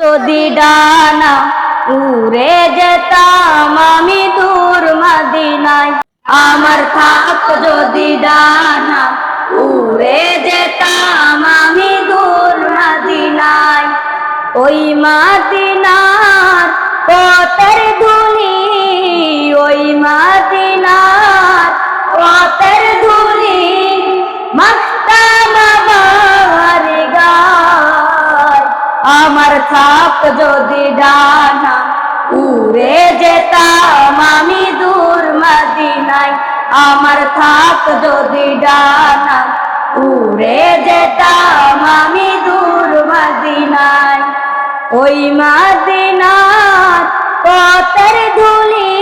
যদি ডানা উড়ে যেতাম আমি দূর মদিনায়। আমার থাক যদি ডানা, উড়ে যেতাম আমি দূর মদিনায়। ওই মদিনার পথের ধুলি, ওই মদিনার থাক যদি ডানা উড়ে যেতাম আমি দূর মদিনায়। আমার থাক যদি ডানা উড়ে যেতাম আমি দূর মদিনায়। ওই মদিনার পথের ধুলি,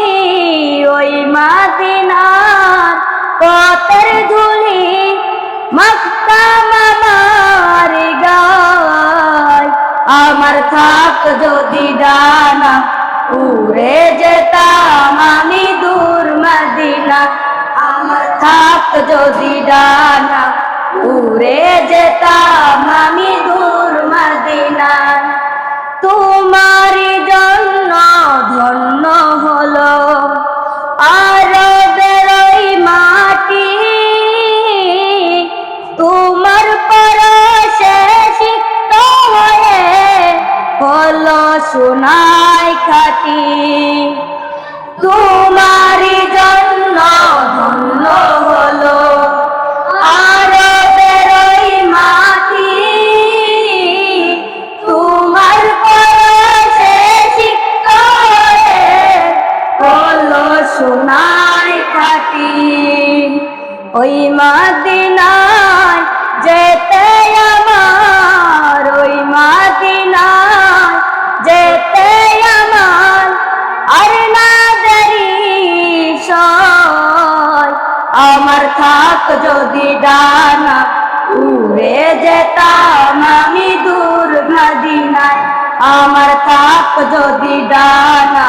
ওই মদিনার পথের ধুলি মক্কাম থাক যদি ডানা উড়ে যেতাম আমি দূর মদিনা। আমার থাক যদি ডানা উড়ে যেতাম সোনায় খাটি। তোমার জন্য ধন্য হলো আর বেরোই মাটি। তোমার খাটি। ওই মদিনায় যদি ডানা উড়ে যেতাম আমি দূর ভাদিনায় আমার থাক যদি ডানা